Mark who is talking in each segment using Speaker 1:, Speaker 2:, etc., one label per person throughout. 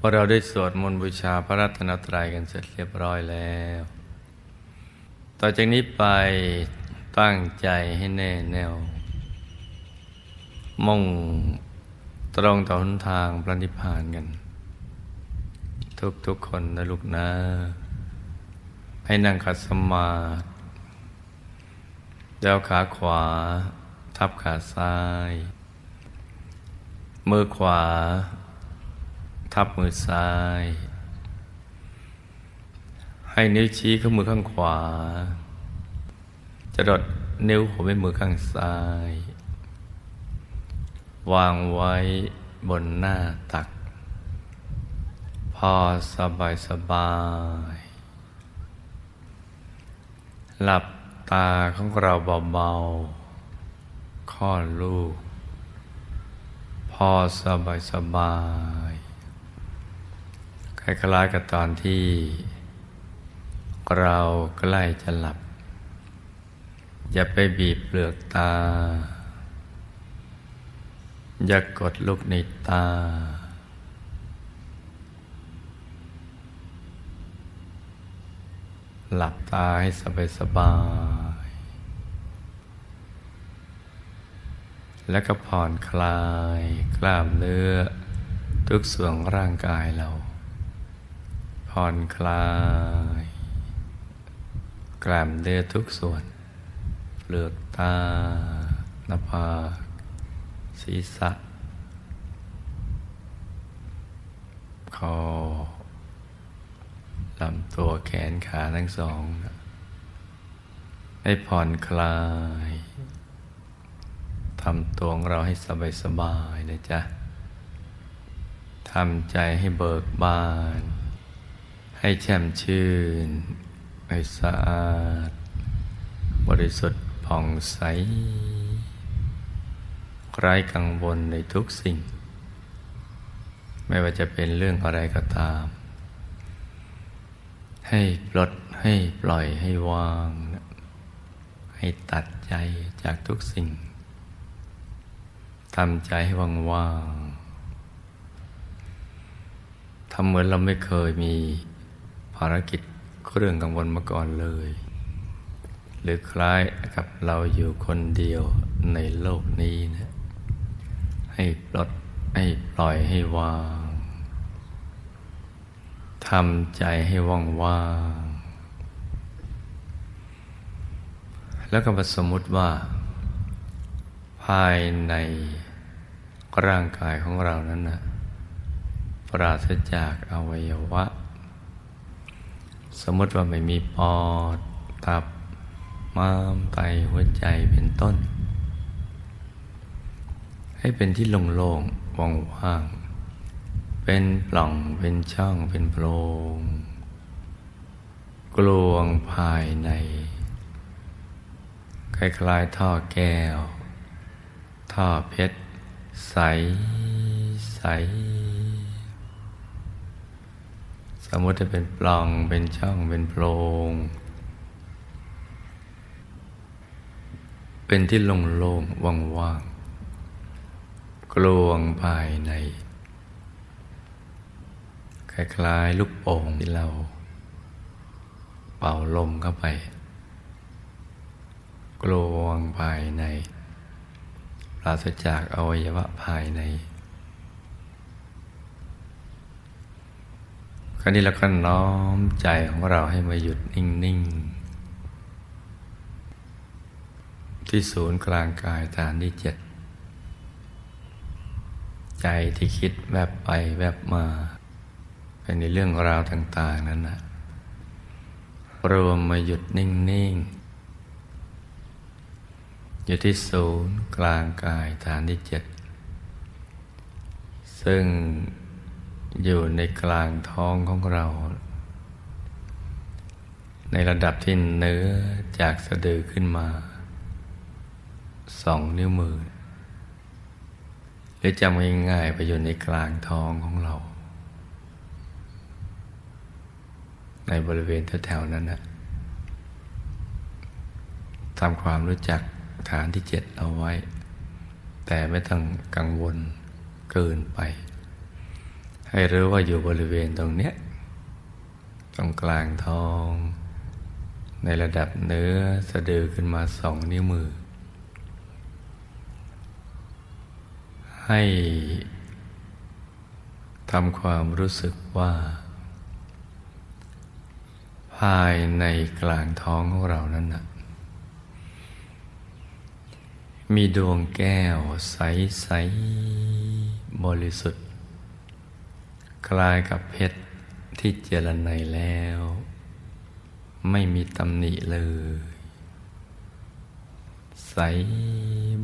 Speaker 1: พอเราได้สวดมนต์บูชาพระรัตนตรัยกันเสร็จเรียบร้อยแล้ว ต่อจากนี้ไปตั้งใจให้แน่แน่วมุ่งตรงต่อหนทางพระนิพพานกัน ทุกทุกคนนะลูกนะ ให้นั่งขัดสมาธิเดวขาขวา ทับขาซ้าย มือขวา ทับมือซ้าย ให้นิ้วชี้ข้างมือข้างขวา จะดดนิ้วหัวแม่มือข้างซ้าย วางไว้บนหน้าตัก พอสบายสบาย หลับตาของเราเบาๆคลอลูก พอสบายสบาย คล้ายๆกับตอนที่ เราใกล้จะหลับ อย่าไปบีบเปลือกตา อย่ากกดลูกในตา หลับตาให้สบายสบาย แล้วก็ผ่อนคลายกล้ามเนื้อทุกส่วนร่างกายเรา ผ่อนคลาย กล้ามเนื้อทุกส่วน เปลือกตาหน้าผากศีรษะ คอลำตัวแขนขาทั้งสอง ให้ผ่อนคลายทำตัวของเราให้สบายสบายนะจ๊ะทำใจให้เบิกบาน ให้แช่มชื่น ให้สะอาด บริสุทธิ์ผ่องใสไร้กังวลในทุกสิ่ง ไม่ว่าจะเป็นเรื่องอะไรก็ตาม ให้ปลดให้ปล่อยให้วาง ให้ตัดใจจากทุกสิ่งทำใจให้ว่างว่างๆทำเหมือนเราไม่เคยมี ภารกิจเรื่องกังวลมาก่อนเลย หรือคล้ายกับเราอยู่คนเดียวในโลกนี้นะให้ปลดให้ปล่อยให้วางทำใจให้ว่างว่างแล้วก็มสมมติว่า ภายในร่างกายของเรานั้นนะปราศจากอวัยวะ สมมติว่าไม่มีปอดตับม้ามไตหัวใจเป็นต้น ให้เป็นที่โล่งๆว่างๆเป็นปล่องเป็นช่องเป็นโพรงกลวงภายในคล้ายๆท่อแก้ว ท่อเพชร ใสใส สมมติจะเป็นปล่องเป็นช่องเป็นโพรง เป็นที่โล่งๆว่างๆกลวงภายใน คล้ายๆลูกโป่งที่เรา เป่าลมเข้าไป กลวงภายใน ปราศจากอวัยวะภายใน คราวนี้เราก็น้อมใจของเราให้มาหยุดนิ่ง ๆ ที่ศูนย์กลางกายฐานที่เจ็ดใจที่คิดแวบไปแวบมาเป็นในเรื่องราวต่าง ๆ นั้นนะรวมมาหยุดนิ่ง ๆ อยู่ที่ศูนย์กลางกายฐานที่เจ็ดซึ่ง อยู่ในกลางท้องของเรา ในระดับที่เนื้อจากสะดือขึ้นมาสองนิ้วมือ หรือจำง่ายๆไปอยู่ในกลางท้องของเรา ในบริเวณแถวๆนั้นนะทำความรู้จักฐานที่เจ็ดเอาไว้ แต่ไม่ต้องกังวลเกินไป ให้รู้ว่าอยู่บริเวณตรงเนี้ย ตรงกลางท้อง ในระดับเนื้อสะดือขึ้นมาสองนิ้วมือ ให้ทำความรู้สึกว่า ภายในกลางท้องของเรานั้นนะมีดวงแก้วใส ๆ บริสุทธิ์ คล้ายกับเพชรที่เจรไนแล้ว ไม่มีตำหนิเลย ใส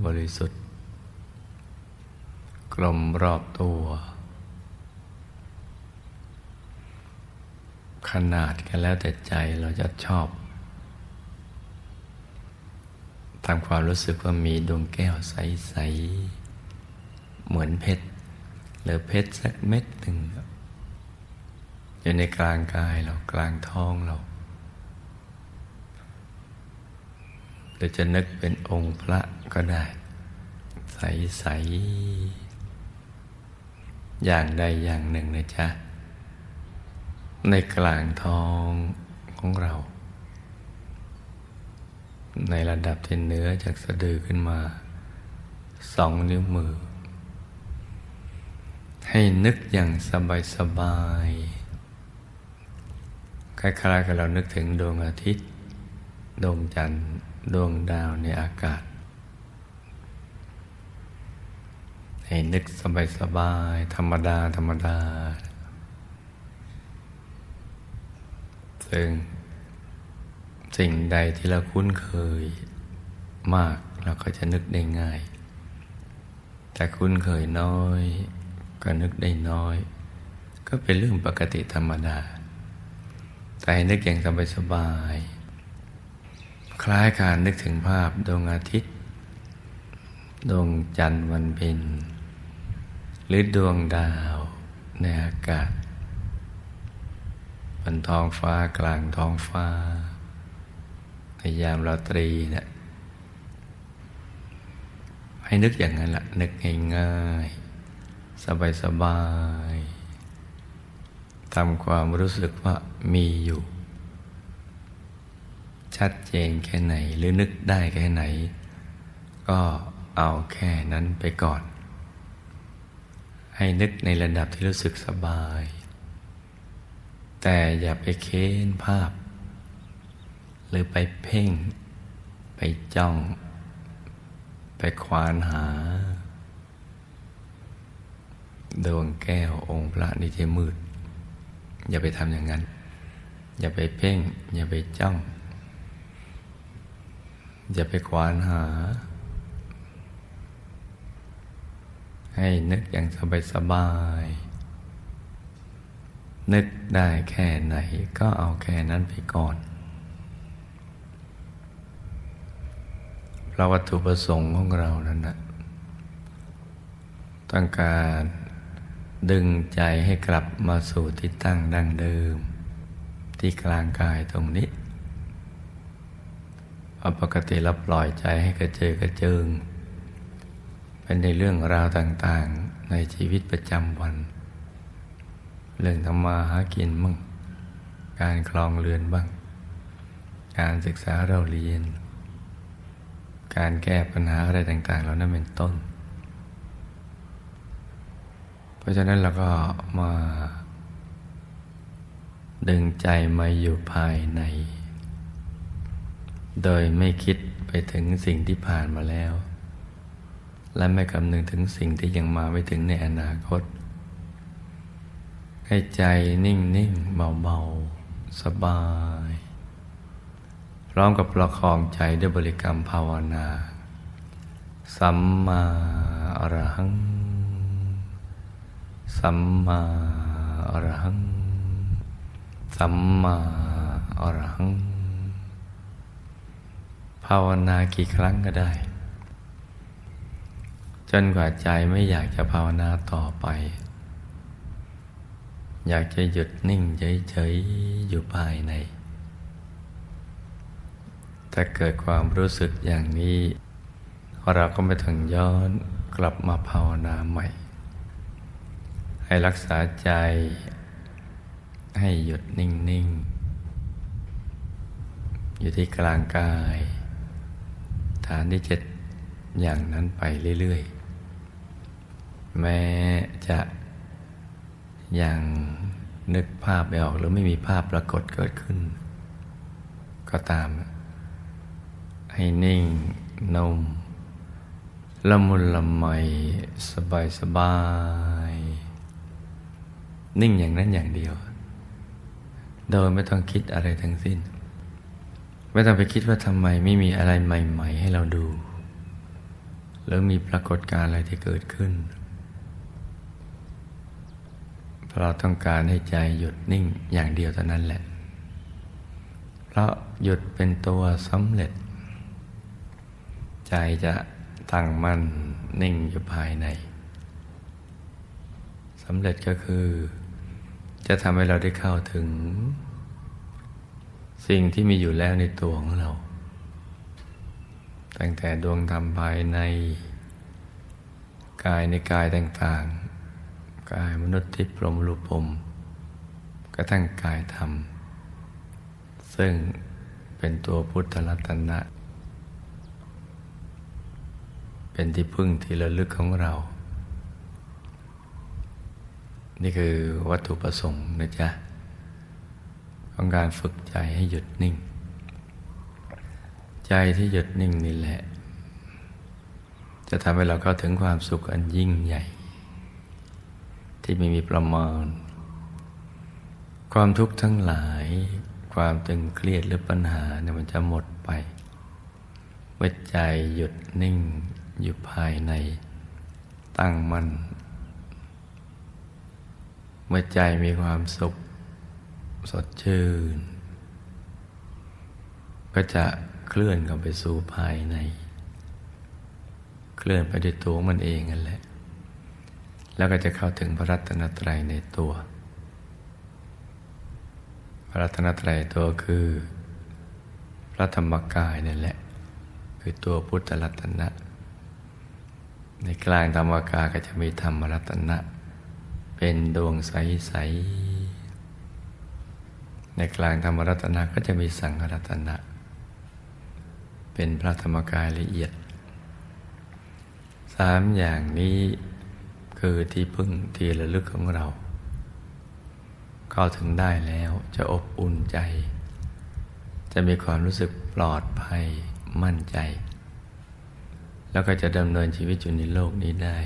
Speaker 1: บริสุทธิ์ กลมรอบตัว ขนาดกันแล้วแต่ใจเราจะชอบทำความรู้สึกว่ามีดวงแก้วใส ๆ เหมือนเพชร หรือเพชรสักเม็ดหนึ่ง อยู่ในกลางกายเรากลางท้องเราหรือจะนึกเป็นองค์พระก็ได้ ใส ๆ อย่างใดอย่างหนึ่งนะจ๊ะ ในกลางท้องของเรา ในระดับที่เนื้อจากสะดือขึ้นมา สองนิ้วมือ ให้นึกอย่างสบายสบาย ล้ายๆกับเรานึกถึงดวงอาทิตย์ ดวงจันทร์ ดวงดาวในอากาศ ให้นึกสบายสบายธรรมดา ธรรมดา ซึ่งสิ่งใดที่เราคุ้นเคยมากเราก็จะนึกได้ง่าย แต่คุ้นเคยน้อย ก็นึกได้น้อย ก็เป็นเรื่องปกติธรรมดา ให้นึกอย่างสบายๆคล้ายการนึกถึงภาพดวงอาทิตย์ ดวงจันทร์วันเพ็ญหรือดวงดาวในอากาศบนท้องฟ้ากลางท้องฟ้า ในยามราตรีเนะี่ยให้นึกอย่างนั้นละนึกง่ายๆ สบายๆ ทำความรู้สึกว่ามีอยู่ ชัดเจนแค่ไหนหรือนึกได้แค่ไหน ก็เอาแค่นั้นไปก่อน ให้นึกในระดับที่รู้สึกสบาย แต่อย่าไปเค้นภาพ หรือไปเพ่ง ไปจ้อง ไปควานหา ดวงแก้วองค์พระนิเทมืด อย่าไปทำอย่างนั้น อย่าไปเพ่ง อย่าไปจ้อง อย่าไปควานหา ให้นึกอย่างสบายสบาย นึกได้แค่ไหนก็เอาแค่นั้นไปก่อนเพราะวัตถุประสงค์ของเรานั้นนะต้องการ ดึงใจให้กลับมาสู่ที่ตั้งดั้งเดิม ที่กลางกายตรงนี้เพราปกติเราปล่อยใจให้กระเจิงกระเจิงเป็นในเรื่องราวต่างๆในชีวิตประจำวัน เรื่องทำมาหากินบ้างการคลองเรือนบ้าง การศึกษาเราเรียน การแก้ปัญหาอะไรต่าง ๆ เหล่านั้นเป็นต้น เพราะฉะนั้นเราก็มา ดึงใจมาอยู่ภายใน โดยไม่คิดไปถึงสิ่งที่ผ่านมาแล้ว และไม่คำนึงถึงสิ่งที่ยังมาไม่ถึงในอนาคต ให้ใจนิ่งนิ่งเบาเบาสบาย พร้อมกับประคองใจด้วยบริกรรมภาวนา สัมมาอรหัง สัมมาอรหัง สัมมาอรหัง ภาวนากี่ครั้งก็ได้ จนกว่าใจไม่อยากจะภาวนาต่อไป อยากจะหยุดนิ่งเฉยๆอยู่ภายใน ถ้าเกิดความรู้สึกอย่างนี้ เราก็ไม่ถึงย้อนกลับมาภาวนาใหม่ ให้รักษาใจ ให้หยุดนิ่ง ๆ อยู่ที่กลางกาย ฐานที่เจ็ดอย่างนั้นไปเรื่อย ๆ แม้จะยังนึกภาพไม่ออกหรือไม่มีภาพปรากฏเกิดขึ้น ก็ตาม ให้นิ่งนุ่มละมุนละไมสบายสบาย นิ่งอย่างนั้นอย่างเดียว โดยไม่ต้องคิดอะไรทั้งสิ้น ไม่ต้องไปคิดว่าทำไมไม่มีอะไรใหม่ ๆ ให้เราดู หรือมีปรากฏการณ์อะไรที่เกิดขึ้น เพราะเราต้องการให้ใจหยุดนิ่งอย่างเดียวเท่านั้นแหละ เพราะหยุดเป็นตัวสำเร็จ ใจจะตั้งมั่นนิ่งอยู่ภายในสำเร็จก็คือ จะทำให้เราได้เข้าถึง สิ่งที่มีอยู่แล้วในตัวของเรา ตั้งแต่ดวงธรรมภายใน กายในกายต่างๆ กายมนุษย์ที่ปรมรูปมกระทั่งกายธรรม ซึ่งเป็นตัวพุทธรัตนะ เป็นที่พึ่งที่ระลึกของเรา นี่คือวัตถุประสงค์นะจ๊ะ ของการฝึกใจให้หยุดนิ่ง ใจที่หยุดนิ่งนี่แหละ จะทำให้เราเข้าถึงความสุขอันยิ่งใหญ่ ที่ไม่มีประมาณ ความทุกข์ทั้งหลาย ความตึงเครียดหรือปัญหาเนี่ยมันจะหมดไปเมื่อใจหยุดนิ่งอยู่ภายในตั้งมัน่น เมื่อใจมีความสุขสดชื่น ก็จะเคลื่อนเข้าไปสู่ภายใน เคลื่อนไปด้วยตัวมันเองนั่นแหละ แล้วก็จะเข้าถึงพระรัตนตรัยในตัว พระรัตนตรัยตัวคือ พระธรรมกายนั่นแหละ คือตัวพุทธรัตนะ ในกลางธรรมกายก็จะมีธรรมรัตนะ เป็นดวงใส ๆ ในกลางธรรมรัตนะก็จะมีสังรัตนะ เป็นพระธรรมกายละเอียด สามอย่างนี้คือที่พึ่งที่ระลึกของเรา เข้าถึงได้แล้วจะอบอุ่นใจ จะมีความรู้สึกปลอดภัยมั่นใจ แล้วก็จะดำเนินชีวิตอยู่ในโลกนี้ได้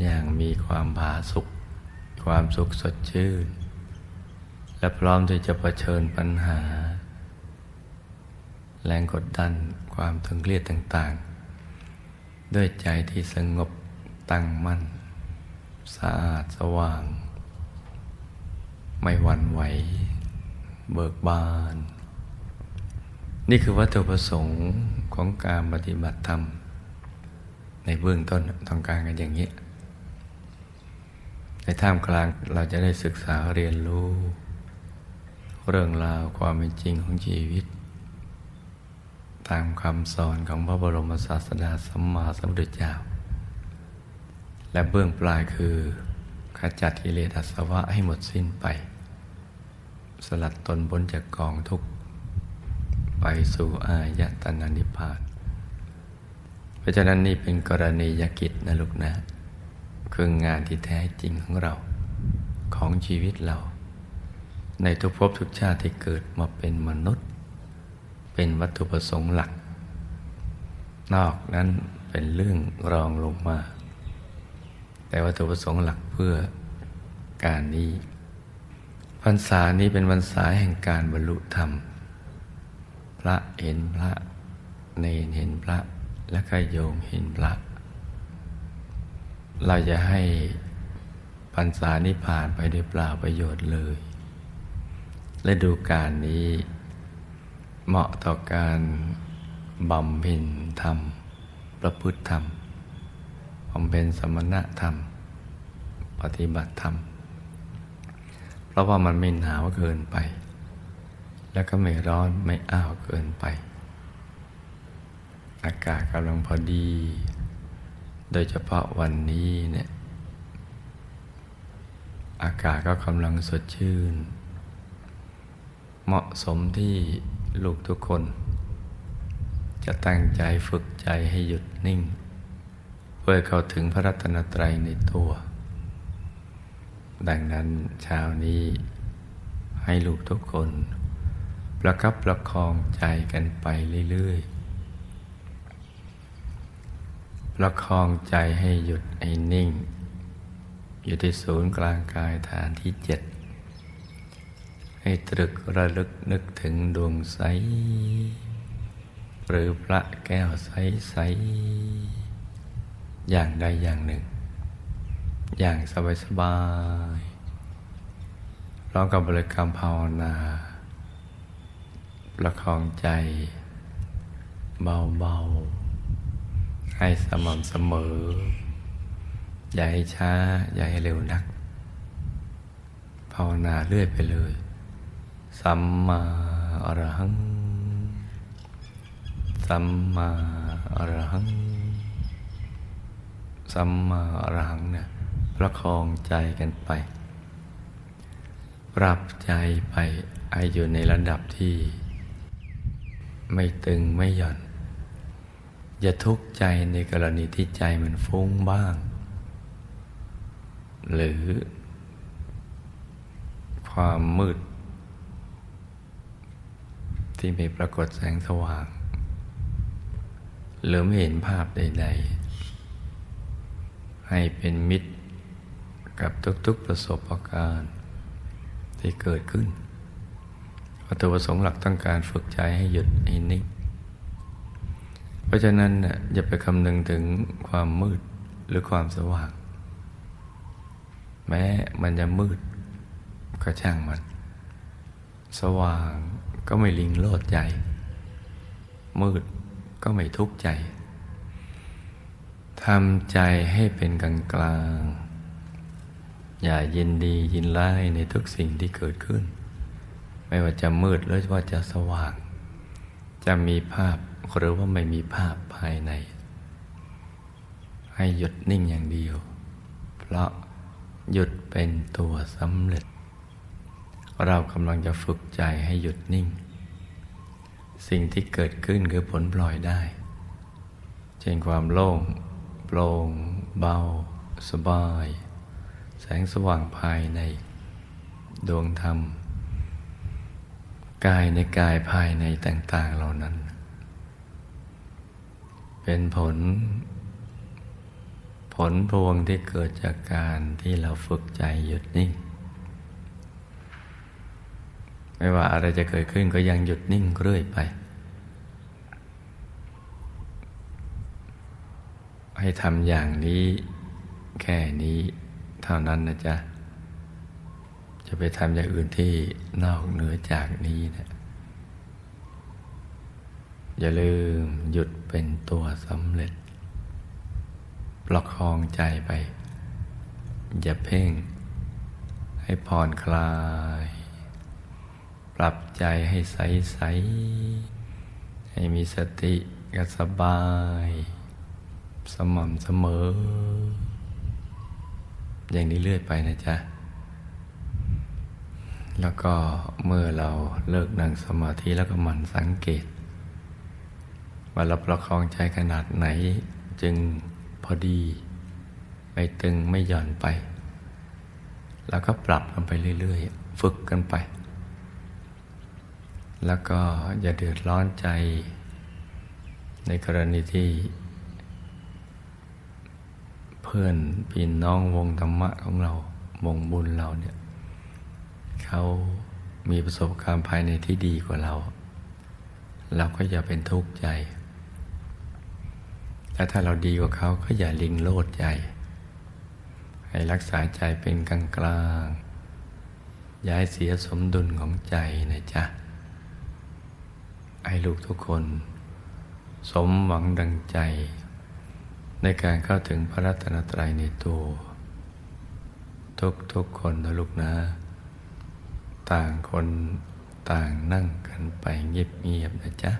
Speaker 1: อย่างมีความผาสุขความสุขสดชื่น และพร้อมที่จะะเผชิญปัญหา แรงกดดันความตึงเครียดต่างๆ ด้วยใจที่สงบตั้งมั่น สะอาดสว่าง ไม่หวั่นไหว เบิกบาน นี่คือวัตถุประสงค์ของการปฏิบัติธรรม ในเบื้องต้นต้องการกันอย่างนี้ ในท่ามกลางเราจะได้ศึกษาเรียนรู้ เรื่องราวความเป็นจริงของชีวิต ตามคำสอนของพระบรมศาสดาสัมมาสัมพุทธเจ้า และเบื้องปลายคือขจัดกิเลสอาสวะให้หมดสิ้นไป สลัดตนพ้นจากกองทุกข์ไปสู่อายตนะนิพพาน เพราะฉะนั้นนี่เป็นกรณียกิจนะลูกนะ คืองานที่แท้จริงของเรา ของชีวิตเรา ในทุกภพทุกชาติที่เกิดมาเป็นมนุษย์ เป็นวัตถุประสงค์หลัก นอกนั้นเป็นเรื่องรองลงมา แต่วัตถุประสงค์หลักเพื่อการนี้พรรษานี้เป็นพรรษาแห่งการบรรลุธรรม พระเห็นพระเนนเห็นพระและก็โยมเห็นพระ เราจะให้พรรษานี้ผ่านไปด้วยเปล่าประโยชน์เลย และดูการนี้เหมาะต่อการบำเพ็ญธรรม ประพฤติธรรมบำเพ็ญสมณะธรรม ปฏิบัติธรรม เพราะว่ามันไม่หนาวเกินไป แล้วก็ไม่ร้อนไม่อ้าวเกินไป อากาศกำลังพอดี โดยเฉพาะวันนี้เนี่ยอากาศก็กำลังสดชื่น เหมาะสมที่ลูกทุกคน จะตั้งใจฝึกใจให้หยุดนิ่ง เพื่อเข้าถึงพระรัตนตรัยในตัว ดังนั้นเช้านี้ให้ลูกทุกคน ประคับประคองใจกันไปเรื่อยๆ ประคองใจให้หยุดให้นิ่ง อยู่ที่ศูนย์กลางกายฐานที่เจ็ดให้ตรึกระลึกนึกถึงดวงใส หรือพระแก้วใสใสๆอย่างใดอย่างหนึ่ง อย่างสบายสบายๆร้อมกับบริกรรมภาวนา ประคองใจ เบาๆ ให้สม่ำเสมอ อย่าให้ช้า อย่าให้เร็วนัก ภาวนาเรื่อยไปเลย สัมมาอรหัง สัมมาอรหัง สัมมาอรหังเนี่ยประคองใจกันไป ปรับใจไปไออยู่ในระดับที่ ไม่ตึงไม่หย่อน อย่าทุกข์ใจในกรณีที่ใจมันฟุ้งบ้าง หรือ ความมืด ที่ไม่ปรากฏแสงสว่าง หรือไม่เห็นภาพใด ๆ ให้เป็นมิตรกับทุกๆประสบการณ์ที่เกิดขึ้นวัตถุประสงค์หลักต้องการฝึกใจให้หยุดให้นิ่ง เพราะฉะนั้นน่ะอย่าไปคำนึงถึงความมืดหรือความสว่าง แม้มันจะมืดก็ช่างมัน สว่างก็ไม่ลิงโลดใจ มืดก็ไม่ทุกข์ใจทำใจให้เป็นกลางกลาง อย่ายินดียินร้ายในทุกสิ่งที่เกิดขึ้น ไม่ว่าจะมืดหรือว่าจะสว่าง จะมีภาพ หรือว่าไม่มีภาพภายใน ให้หยุดนิ่งอย่างเดียว เพราะหยุดเป็นตัวสำเร็จ เรากำลังจะฝึกใจให้หยุดนิ่ง สิ่งที่เกิดขึ้นคือผลปล่อยได้ เช่นความโล่งโปร่งเบา สบาย แสงสว่างภายใน ดวงธรรม กายในกายภายในต่าง ๆ เหล่านั้น เป็นผล ผลพวงที่เกิดจากการที่เราฝึกใจหยุดนิ่ง ไม่ว่าอะไรจะเกิดขึ้นก็ยังหยุดนิ่งเรื่อยไป ให้ทำอย่างนี้แค่นี้เท่านั้นนะจ๊ะ จะไปทำอย่างอื่นที่นอกเหนือจากนี้นะ อย่าลืมหยุดเป็นตัวสำเร็จ ประคองใจไป อย่าเพ่ง ให้ผ่อนคลาย ปรับใจให้ใสใสๆให้มีสติกับสบาย สม่ำเสมอ อย่างนี้เรื่อยไปนะจ๊ะ แล้วก็เมื่อเราเลิกนั่งสมาธิแล้วก็หมั่นสังเกต ว่าเราประคองใจขนาดไหนจึงพอดี ไม่ตึงไม่หย่อนไป แล้วก็ปรับกันไปเรื่อยๆ ฝึกกันไป แล้วก็อย่าเดือดร้อนใจ ในกรณีที่ เพื่อนพี่น้องวงธรรมะของเรา วงบุญเราเนี่ยเขามีประสบการณ์ภายในที่ดีกว่าเรา เราก็อย่าเป็นทุกข์ใจ และถ้าเราดีกว่าเขาก็อย่าลิงโลดใจ ให้รักษาใจเป็นกลางกลางอย่าให้เสียสมดุลของใจนะจ๊ะ ให้ลูกทุกคน สมหวังดังใจ ในการเข้าถึงพระรัตนตรัยในตัว ทุกๆคนนะลูกนะ ต่างคนต่างนั่งกันไปเงียบๆนะจ๊ะ